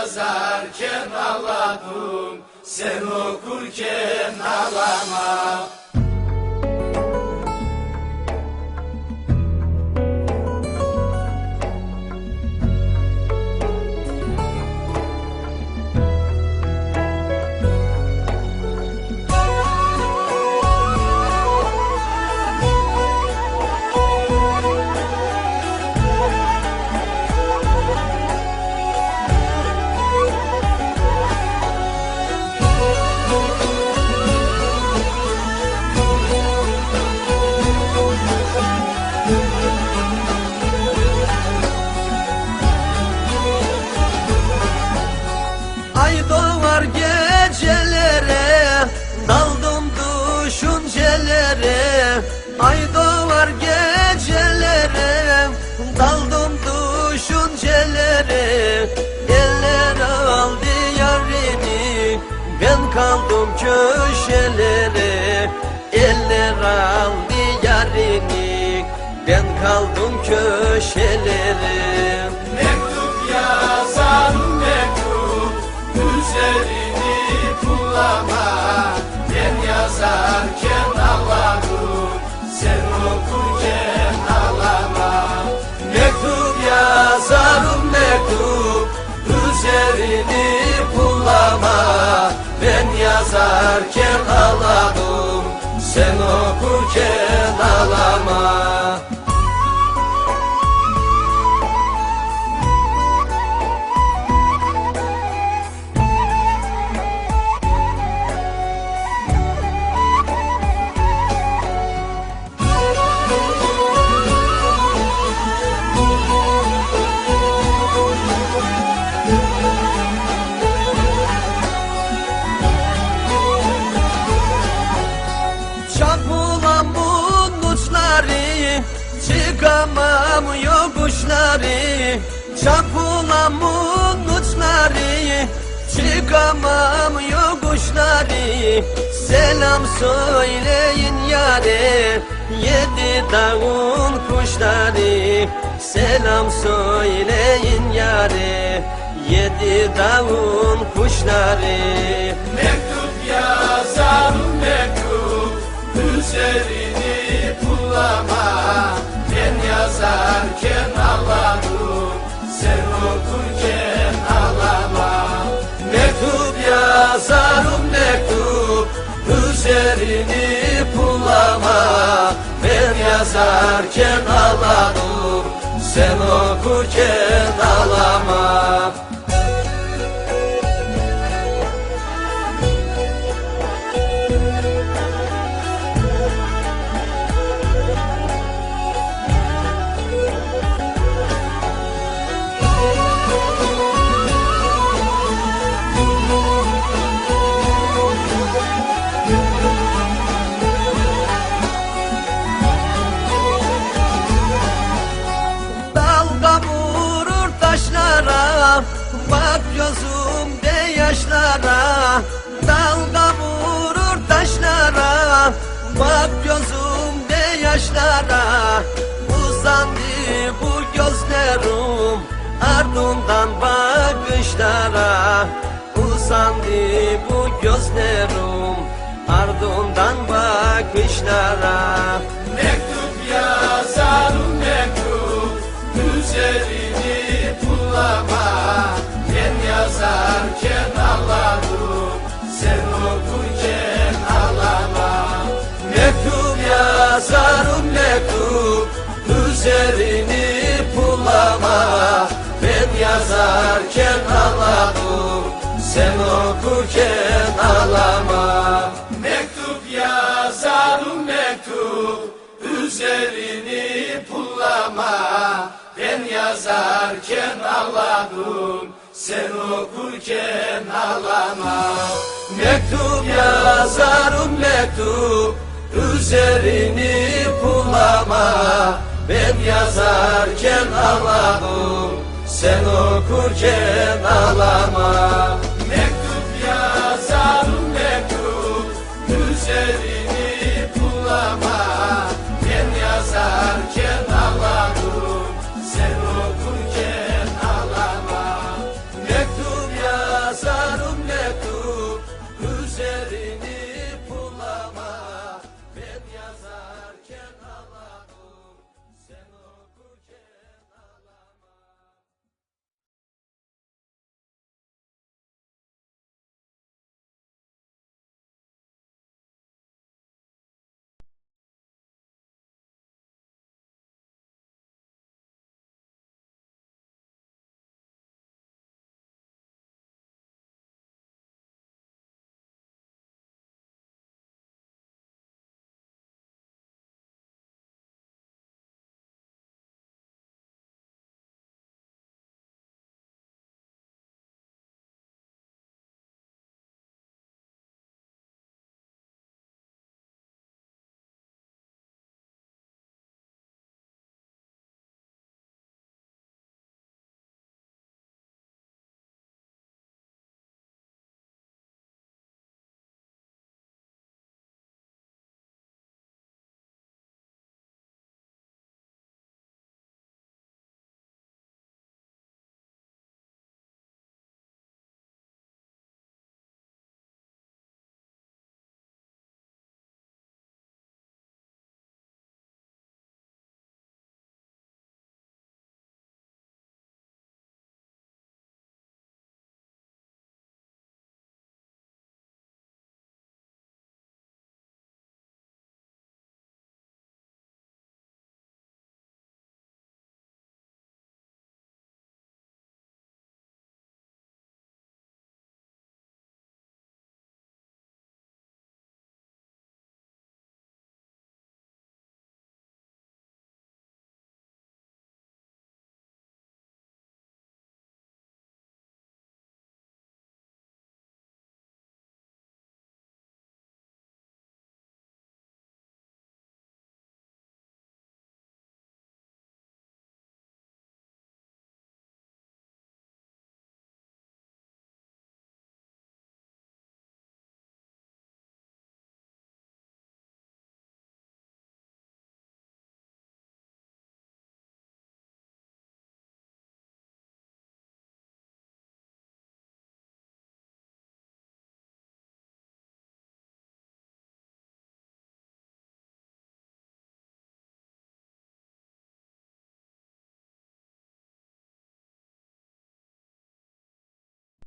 yazarken ağladım Sen okurken ağlama düşüncelere Ay doğar gecelere Daldım düşüncelere Eller aldı yarini Ben kaldım köşelere. Eller aldı yarini Ben kaldım köşelere. Mektup yazarım mektup Üzerini pullama yazarken yazarken ağladım Çıkamam yokuşları Çapulamın uçları Çıkamam yokuşları Selam söyleyin yare Yedi dağın kuşları Selam söyleyin yare Yedi dağın kuşları. Mektup yazarım Üzerini pullama Ben yazarken ağladım Sen okurken ağlama gözümde yaşlara Uzandı bu gözlerim. Ardından bakışlara Uzandı bu gözlerim. Ardından bakışlara. Mektup yazarım mektup Üzerini pullama Ben yazarken ağladım Sen okurken yazarım mektup Üzerini pullama Ben yazarken ağladım Sen okurken ağlama Mektup yazarım mektup Üzerini pullama Ben yazarken ağladım Sen okurken ağlama Mektup yazarım mektup Üzerini pullama Ben yazarken ağladım Sen okurken ağlama